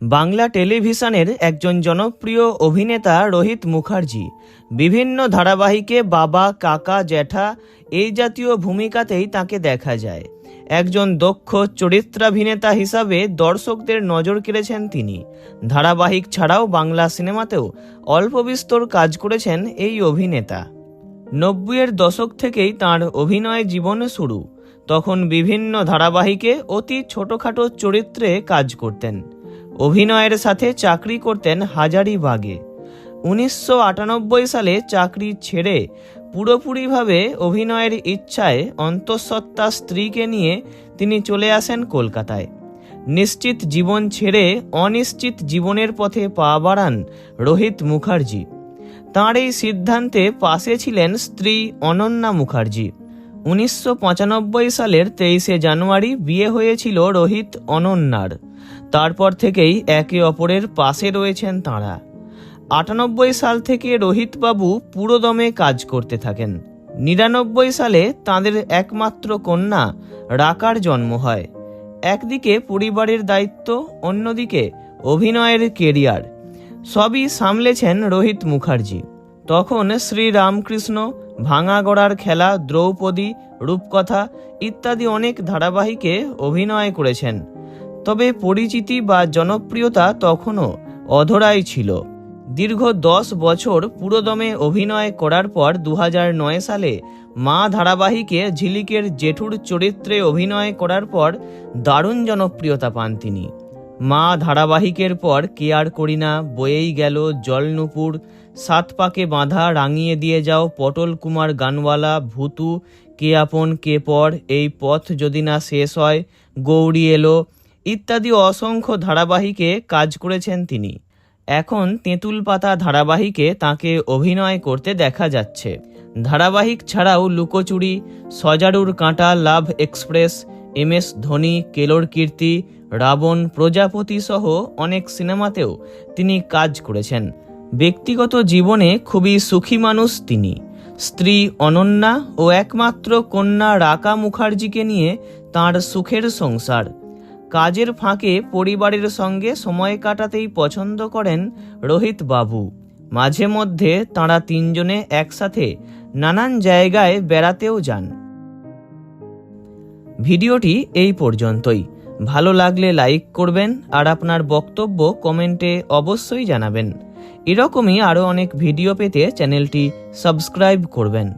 বাংলা টেলিভিশনের একজন জনপ্রিয় অভিনেতা রোহিত মুখার্জি, বিভিন্ন ধারাবাহিকে বাবা, কাকা, জ্যাঠা এই জাতীয় ভূমিকাতেই তাকে দেখা যায়। একজন দক্ষ চরিত্রাভিনেতা হিসাবে দর্শকদের নজর কেড়েছেন তিনি। ধারাবাহিক ছাড়াও বাংলা সিনেমাতেও অল্প বিস্তর কাজ করেছেন এই অভিনেতা। নব্বইয়ের দশক থেকেই তার অভিনয় জীবন শুরু। তখন বিভিন্ন ধারাবাহিকে অতি ছোটখাটো চরিত্রে কাজ করতেন। অভিনয়ের সাথে চাকরি করতেন হাজারিবাগে। উনিশশো আটানব্বই সালে চাকরি ছেড়ে পুরোপুরিভাবে অভিনয়ের ইচ্ছায় অন্তঃসত্ত্বা স্ত্রীকে নিয়ে তিনি চলে আসেন কলকাতায়। নিশ্চিত জীবন ছেড়ে অনিশ্চিত জীবনের পথে পা বাড়ান রোহিত মুখার্জি। তাঁর এই সিদ্ধান্তে পাশে ছিলেন স্ত্রী অনন্যা মুখার্জি। উনিশশো পঁচানব্বই সালের তেইশে জানুয়ারি বিয়ে হয়েছিল রোহিত অনন্যার। তারপর থেকেই একে অপরের পাশে রয়েছেন তাঁরা। আটানব্বই সাল থেকে রোহিতবাবু পুরোদমে কাজ করতে থাকেন। নিরানব্বই সালে তাঁদের একমাত্র কন্যা রাকার জন্ম হয়। একদিকে পরিবারের দায়িত্ব, অন্যদিকে অভিনয়ের কেরিয়ার। সবই সামলেছেন রোহিত মুখার্জি। তখন শ্রী রামকৃষ্ণ ভাঙাগড়ার খেলা, দ্রৌপদী, রূপকথা ইত্যাদি অনেক ধারাবাহিকে অভিনয় করেছেন। তবে পরিচিতি বা জনপ্রিয়তা তখনও অধরাই ছিল। দীর্ঘ দশ বছর পুরোদমে অভিনয় করার পর দু সালে মা ধারাবাহিকে ঝিলিকের জেঠুর চরিত্রে অভিনয় করার পর দারুণ জনপ্রিয়তা পান তিনি। মা ধারাবাহিকের পর কেয়ার করি না বয়েই গেল জলনুপুর। সাত পাকে বাঁধা রাঙিয়ে দিয়ে যাও পটল কুমার গানওয়ালা, ভুতু, কে আপন কে পর, এই পথ যদি না শেষ হয়, গৌরী এলো। ইত্যাদি অসংখ্য ধারাবাহিকে কাজ করেছেন তিনি। এখন তেঁতুল পাতা ধারাবাহিকে তাকে অভিনয় করতে দেখা যাচ্ছে। ধারাবাহিক ছাড়াও Lukochuri, Sajarur Kanta love express M S Dhoni, Kelor Kirti, Raavan, Projapoti সহ অনেক সিনেমাতেও তিনি কাজ করেছেন। ব্যক্তিগত জীবনে খুবই সুখী মানুষ তিনি। স্ত্রী অনন্যা ও একমাত্র কন্যা রাকা মুখার্জিকে নিয়ে তার সুখের সংসার। কাজের ফাঁকে পরিবারের সঙ্গে সময় কাটাতেই পছন্দ করেন রোহিত বাবু। মাঝে মধ্যে তাঁরা তিনজনে একসাথে নানান জায়গায় বেড়াতেও যান। ভিডিওটি এই পর্যন্তই। ভালো লাগলে লাইক করবেন আর আপনার বক্তব্য কমেন্টে অবশ্যই জানাবেন। এরকমই আরও অনেক ভিডিও পেতে চ্যানেলটি সাবস্ক্রাইব করবেন।